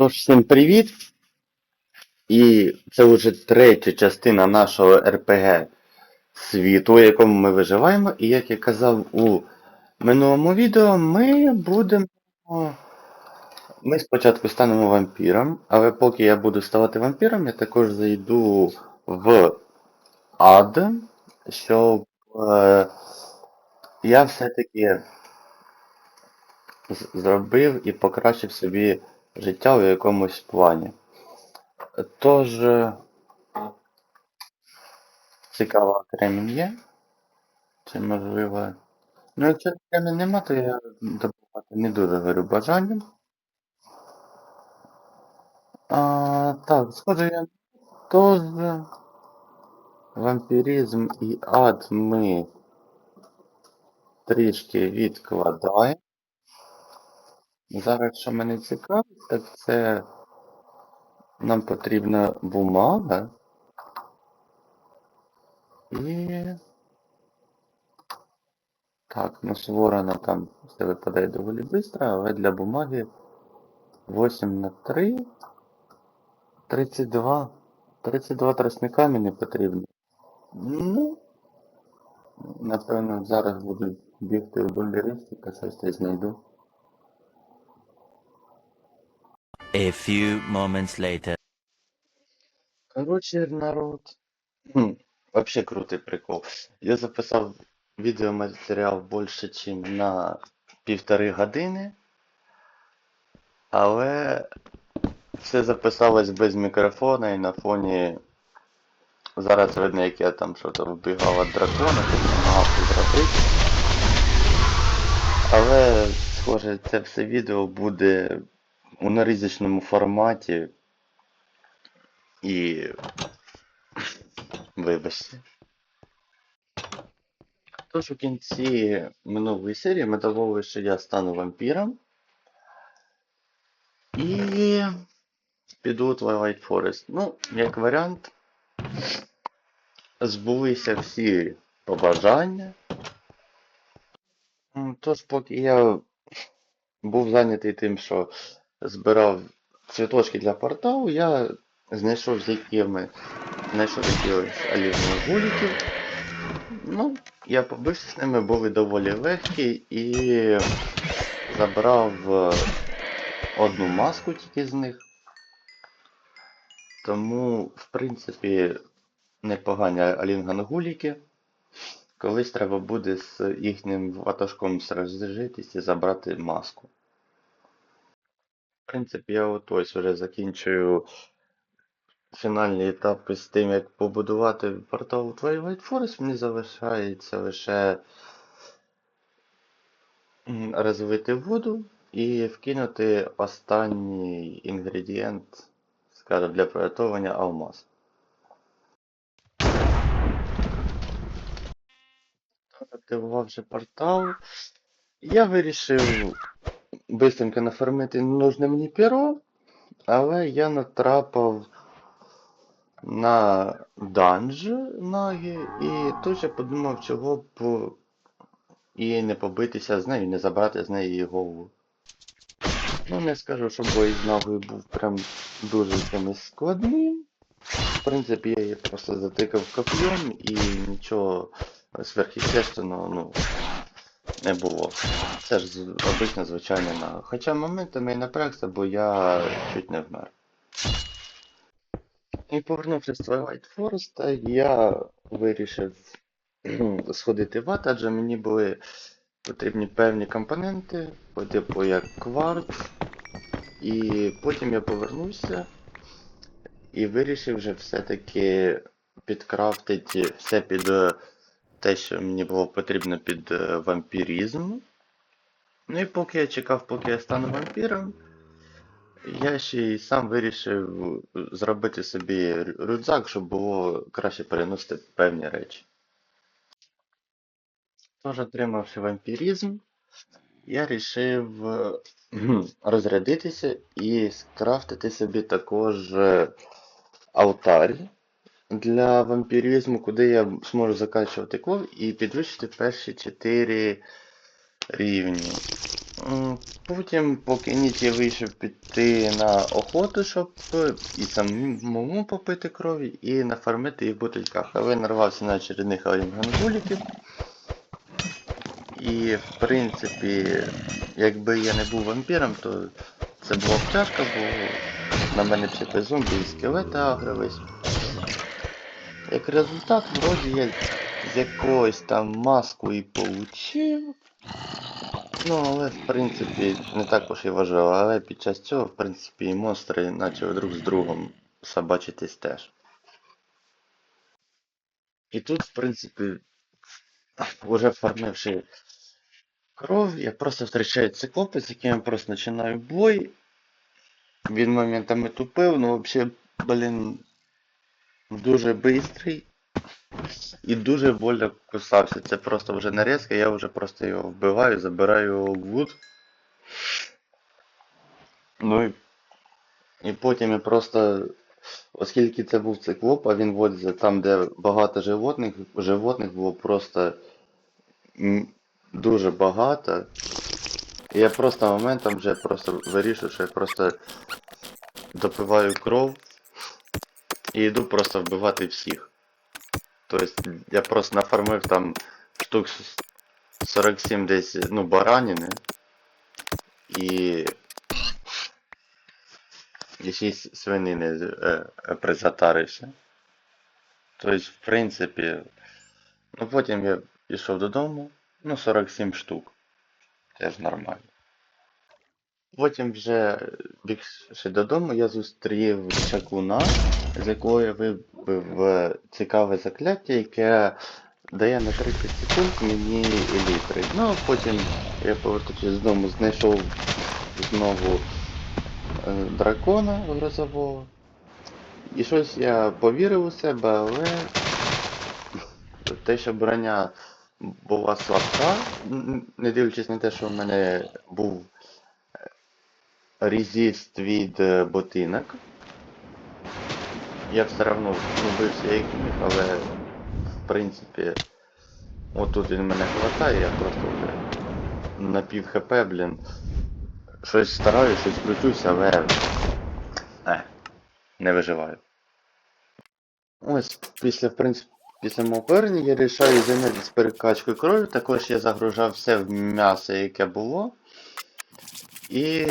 Тож, всім привіт! І це вже третя частина нашого РПГ світу, у якому ми виживаємо. І як я казав у минулому відео, ми будемо. Ми спочатку станемо вампіром, але поки я буду ставати вампіром, я також зайду в ад, щоб е, я все-таки зробив і покращив собі життя у якомусь плані. Тож, е, цікаво, кремінь є? Чи можливо. Ну, якщо кремінь нема, то я добувати не дуже горю бажанням. А, так, схоже, я теж вампіризм і ад ми трішки відкладаємо. Зараз, що мене цікавить, так це нам потрібна бумага. І... Так, ну з ворона там все випадає доволі швидко, але для бумаги 8 на 3. 32. 32 тростника мені потрібно. Ну, напевно, зараз буду бігти в бомбіристика, щось знайду. A few moments later. Короче, народ. Хм, вообще крутий прикол. Я записав відеоматеріал більше, ніж на півтори години. Але все записалось без мікрофона і на фоні. Зараз видно, як я там щось вбігав від дракона, намагався зробити. Але, схоже, це все відео буде у нарізочному форматі. І Вибачте. Тож у кінці минулої серії ми домовилися, що я стану вампіром. І піду Twilight Forest. Ну, як варіант, збулися всі побажання. Тож, поки я був зайнятий тим, що збирав цвіточки для порталу, я знайшов з якими знайшов якихось алівних гуліків. Ну, я побився з ними, були доволі легкі і забрав е, одну маску тільки з них. Тому, в принципі, непогані алінгангуліки. Колись треба буде з їхнім ватажком сражитись і забрати маску. В принципі, я от ось вже закінчую фінальні етапи з тим, як побудувати портал Twilight Forest, мені залишається лише розвити воду і вкинути останній інгредієнт, скажімо, для приготування алмаз. Так, Активувавши портал, я вирішив бистренько нафармити нужне мені перо, але я натрапив на данж нагі і тут я подумав, чого б і не побитися з нею, не забрати з неї голову. Ну, не скажу, що бой з нагою був прям дуже якимось складним. В принципі, я її просто затикав коп'єм і нічого сверхъестественного, ну, не було. Це ж з- обична звичайна нага. Хоча моментами і напрягся, бо я чуть не вмер. І повернувшись з Twilight Forest, я вирішив сходити в ад, адже мені були потрібні певні компоненти, по типу як кварц. І потім я повернувся і вирішив вже все-таки підкрафтити все під те, що мені було потрібно під е, вампіризм. Ну і поки я чекав, поки я стану вампіром, я ще й сам вирішив зробити собі рю- рюкзак, щоб було краще переносити певні речі. Тож, отримавши вампіризм, я вирішив е, розрядитися і скрафтити собі також е, алтарь для вампіризму, куди я зможу закачувати кров і підвищити перші 4 рівні. Потім, поки ніч я вийшов піти на охоту, щоб і самому попити крові, і нафармити їх в бутильках. Але нарвався на очередних орінгангуліків. І в принципі, якби я не був вампіром, то це була б тяжко, бо на мене всі зомбі і скелети агрились. Як результат, вроді я з якоїсь там маску і получив. Ну, але в принципі не так уж і важливо, але під час цього, в принципі, і монстри почали друг з другом собачитись теж. І тут, в принципі, уже фармивши кров, я просто зустрічаю циклопи, з яким я просто починаю бой. Він моментами тупив, ну взагалі, блін, дуже бистрий. І дуже больно кусався. Це просто вже нарізка, я вже просто його вбиваю, забираю його в лут. Ну і, і потім я просто, оскільки це був циклоп, а він водиться там, де багато животних, животних було просто дуже багато. І я просто моментом вже просто вирішив, що я просто допиваю кров і йду просто вбивати всіх. Тобто я просто нафармив там штук с- 47 десь, ну, баранини. І... І 6 свинини е, е, призатарився. Тобто, в принципі, ну потім я пішов додому, ну 47 штук. Теж нормально. Потім вже бігши додому, я зустрів чаклуна, з якого я вибив е, цікаве закляття, яке дає на 30 секунд мені елітри. Ну, а потім я повертаючись додому, знайшов знову е, дракона грозового. І щось я повірив у себе, але те, що броня була слабка, не дивлячись на те, що в мене був резист від е, ботинок. Я все одно бився як міг, але в принципі отут він мене хватає, я просто вже на пів хп, блін. Щось стараюсь, щось кручусь, але е, не виживаю. Ось після, в принципі, після мого повернення я вирішаю зайнятися перекачкою крові. Також я загружав все в м'ясо, яке було. І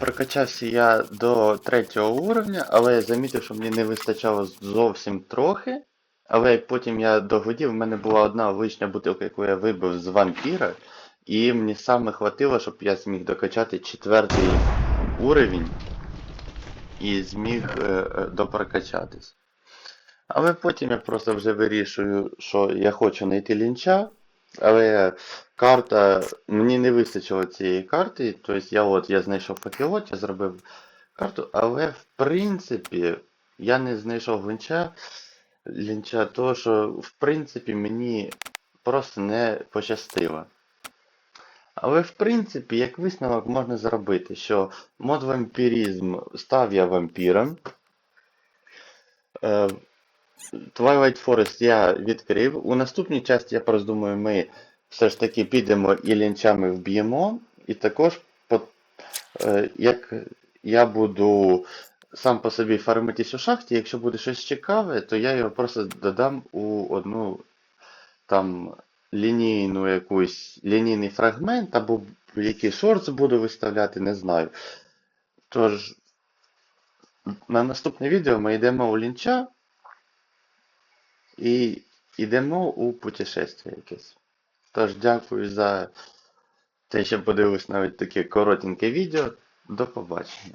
прокачався я до третього уровня, але я замітив, що мені не вистачало зовсім трохи. Але потім я догодів, в мене була одна лишня бутилка, яку я вибив з вампіра, і мені саме хватило, щоб я зміг докачати четвертий уровень і зміг е, е, допрокачатись. Але потім я просто вже вирішую, що я хочу знайти лінча, але карта, мені не вистачило цієї карти, тобто я от я знайшов факелот, я зробив карту, але в принципі я не знайшов лінча, лінча того, що в принципі мені просто не пощастило. Але в принципі, як висновок можна зробити, що мод вампірізм став я вампіром. Twilight Forest я відкрив. У наступній часті, я просто думаю, ми все ж таки підемо і лінчами вб'ємо. І також, е, як я буду сам по собі фармитись у шахті, якщо буде щось цікаве, то я його просто додам у одну там лінійну якусь лінійний фрагмент, або який шортс буду виставляти, не знаю. Тож, на наступне відео ми йдемо у лінча. І йдемо у путешествие якесь. Тож дякую за те, що подивились навіть таке коротеньке відео. До побачення.